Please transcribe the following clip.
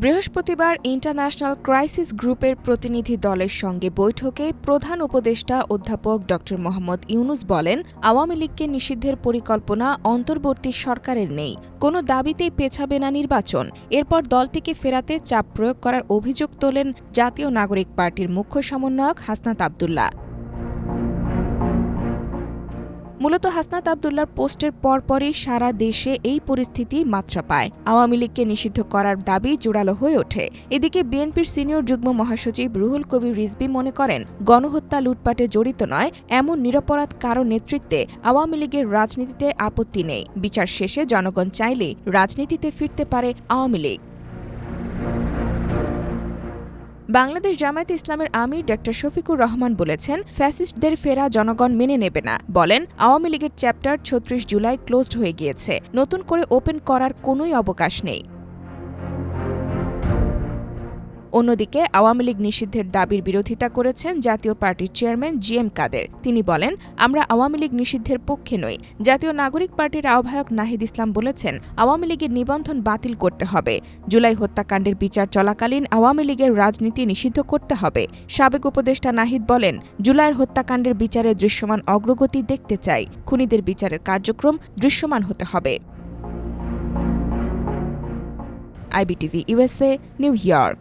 বৃহস্পতিবার international crisis গ্রুপের প্রতিনিধি দলের সঙ্গে বৈঠকে প্রধান উপদেষ্টা অধ্যাপক ড. মোহাম্মদ ইউনুস বলেন, আওয়ামী লীগকে নিষিদ্ধের পরিকল্পনা অন্তর্বর্তী সরকারের নেই। কোনো দাবিতেই পেছাবে না নির্বাচন। এরপর দলটিকে ফেরাতে চাপ প্রয়োগ করার অভিযোগ তোলেন জাতীয় নাগরিক পার্টির মুখ্য সমন্বয়ক হাসনাত আবদুল্লাহ। মূলত হাসনাত আবদুল্লার পোস্টের পরপরই সারা দেশে এই পরিস্থিতি মাত্রা পায়। আওয়ামী লীগকে নিষিদ্ধ করার দাবি জোরালো হয়ে ওঠে। এদিকে বিএনপির সিনিয়র যুগ্ম মহাসচিব রুহুল কবির রিজভি মনে করেন, গণহত্যা লুটপাটে জড়িত নয়, এমন নিরপরাধ কারও নেতৃত্বে আওয়ামী লীগের রাজনীতিতে আপত্তি নেই। বিচার শেষে জনগণ চাইলে রাজনীতিতে ফিরতে পারে আওয়ামী লীগ। বাংলাদেশ জামায়াত ইসলামের আমির ড শফিকুর রহমান বলেছেন, ফ্যাসিস্টদের ফেরা জনগণ মেনে নেবে না। বলেন, আওয়ামী লীগের চ্যাপ্টার ছত্রিশ জুলাই ক্লোজড হয়ে গিয়েছে। নতুন করে ওপেন করার কোনোই অবকাশ নেই। অন্যদিকে আওয়ামী লীগ নিষিদ্ধের দাবির বিরোধিতা করেছেন জাতীয় পার্টির চেয়ারম্যান জি এম কাদের। তিনি বলেন, আমরা আওয়ামী লীগ নিষিদ্ধের পক্ষে নই। জাতীয় নাগরিক পার্টির আহ্বায়ক নাহিদ ইসলাম বলেছেন, আওয়ামী লীগের নিবন্ধন বাতিল করতে হবে। জুলাই হত্যাকাণ্ডের বিচার চলাকালীন আওয়ামী লীগের রাজনীতি নিষিদ্ধ করতে হবে। সাবেক উপদেষ্টা নাহিদ বলেন, জুলাইয়ের হত্যাকাণ্ডের বিচারে দৃশ্যমান অগ্রগতি দেখতে চাই। খুনিদের বিচারের কার্যক্রম দৃশ্যমান হতে হবে। IBTV USA New York.